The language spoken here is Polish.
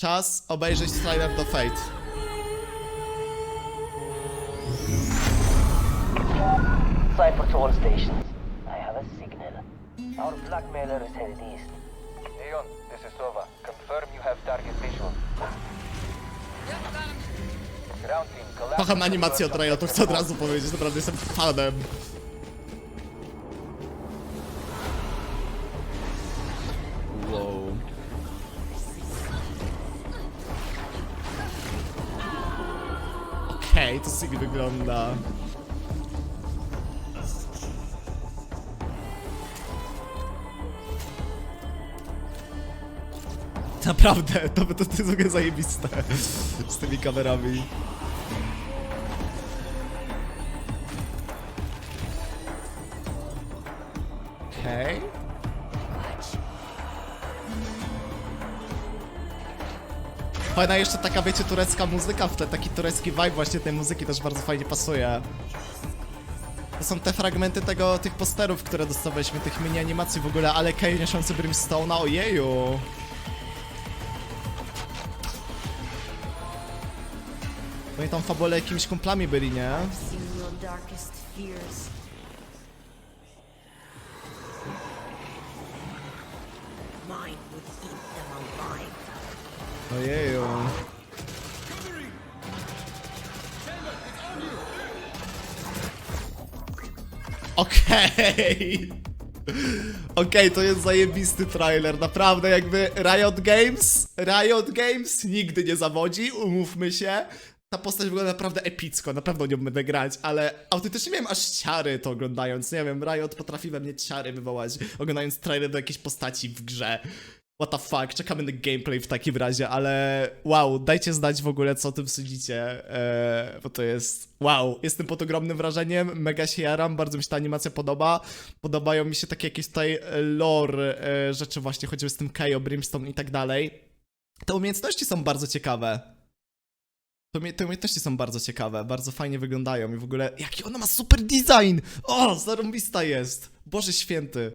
Czas obejrzeć trailer do Fate. Cypher to all stations. I have a signal. Our blackmailer is headed east. Leon, this is Sova. Confirm you have target visual. Ground team, collapse. Kocham animację od Riot'u, chcę od razu powiedzieć, naprawdę jestem fanem. Okej, to Sig wygląda. Naprawdę, to, to, to jest w ogóle zajebiste z tymi kamerami. Okej. Fajna jeszcze taka, wiecie, turecka muzyka w tle, taki turecki vibe właśnie tej muzyki też bardzo fajnie pasuje. To są te fragmenty tego, tych posterów, które dostawaliśmy, tych mini animacji w ogóle, ale Kay niosący Brimstone'a, ojeju! Oni tam fabule jakimiś kumplami byli, nie? Mine would eat them alive. Ojeju. Okej. Okej, to jest zajebisty trailer, naprawdę jakby Riot Games, Riot Games nigdy nie zawodzi, umówmy się. Ta postać wygląda naprawdę epicko, naprawdę nią będę grać, ale autentycznie miałem aż ciary to oglądając, nie wiem, Riot potrafi we mnie ciary wywołać, oglądając trailer do jakiejś postaci w grze. What the fuck, czekamy na gameplay w takim razie, ale wow, dajcie znać w ogóle co o tym sądzicie, eee, bo to jest wow, jestem pod ogromnym wrażeniem, mega się jaram, bardzo mi się ta animacja podoba, podobają mi się takie jakieś tutaj lore e, rzeczy właśnie, choćby z tym Kaio, Brimstone i tak dalej. Te umiejętności są bardzo ciekawe. Te umiejętności są bardzo ciekawe, bardzo fajnie wyglądają i w ogóle jaki ona ma super design! O, zarąbista jest! Boże święty.